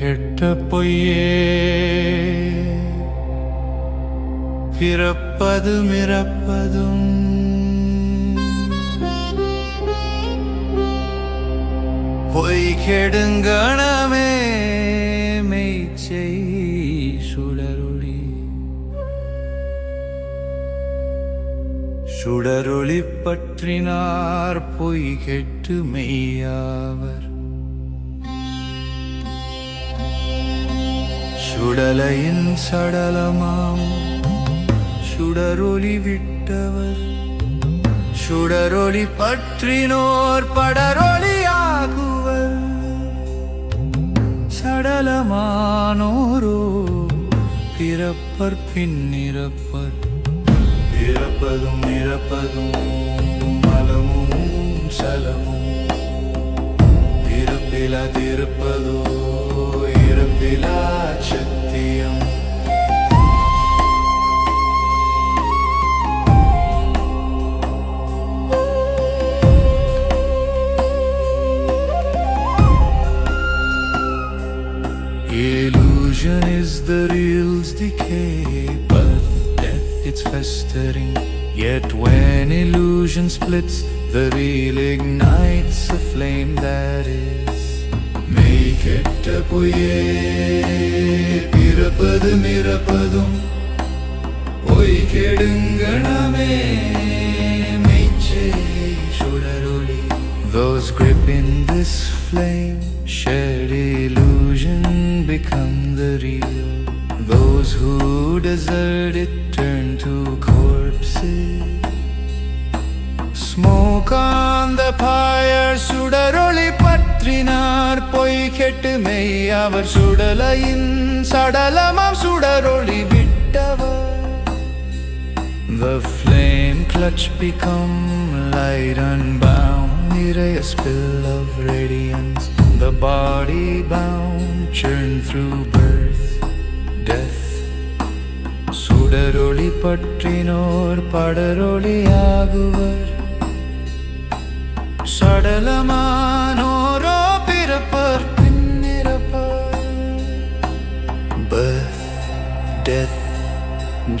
கெட்ட பொய்யே. பிறப்பதும் இறப்பதும். பொய் கெடுங்கணமே மெய்ச்சை சுடரொளி. சுடரொளி பற்றினார் பொய் கெட்டு மெய்யாவர். சுடலையின் சடலமாம். சுடரொளி விட்டவர். சுடரொளி பற்றினோர் படரொளியாகுவர். சடலமானோரோ பிறப்பர் பின்னிறப்பர் பிறப்பதும் இறப்பதும் மலமும் சலமும். பிறப்பில திருப்பதோ Illusion is the real's decay, but death, it's festering. Yet when illusion splits, the real ignites a flame that is. மெய் கெட்ட பொய்யே பிறப்பதும் இறப்பதும் பொய் கெடுங்கணமே மெய்ச்சை சுடரொளி Those gripping this flame shared illusion become the real Those who desert it turn to corpses Smoke on the fire சுடரொளி பற்றினார் பொய் கெட்டு மெய் அவர் சுடலையின் சடலமாம் சுடரொளி விட்டவர் The flame clutch become light unbound Near a spill of radiance The body bound churn through birth, death Sudaroli பற்றினோர் படரொளியாகுவர் சடலமானோரோ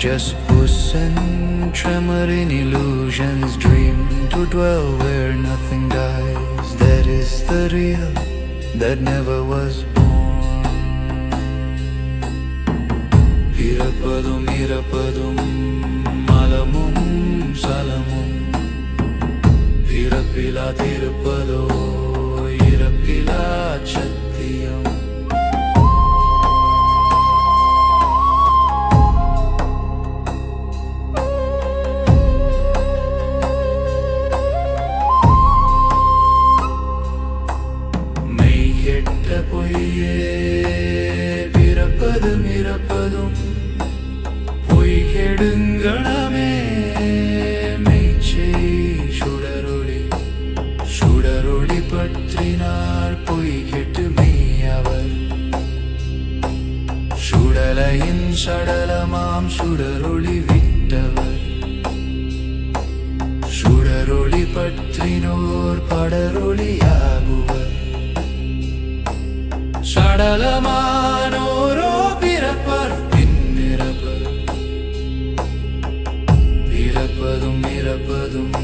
just puss and tremor in illusions Dream to dwell where nothing dies That is the real that never was born பிறப்பதும் இறப்பதும் மலமும் சலமும் பிறப்பிலா திருப்பதோ கெடுங்கணமே மெய்ச்சை சுடரொளி சுடரொளி பற்றினார் பொய் கெட்டு மெய்யவர். சுடலையின் சடலமாம் சுடரொளி விட்டவர். சுடரொளி பற்றினோர் படரொளியாகுவர். பிறப்பதும் இறப்பதும்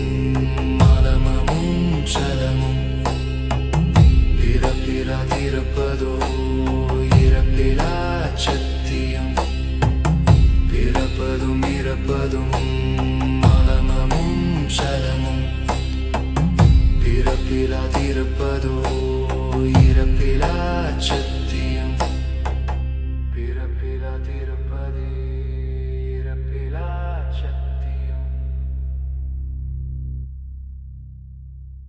மலமமும் சலமும். பிறப்பிறதிருப்பதோ இறப்பிலா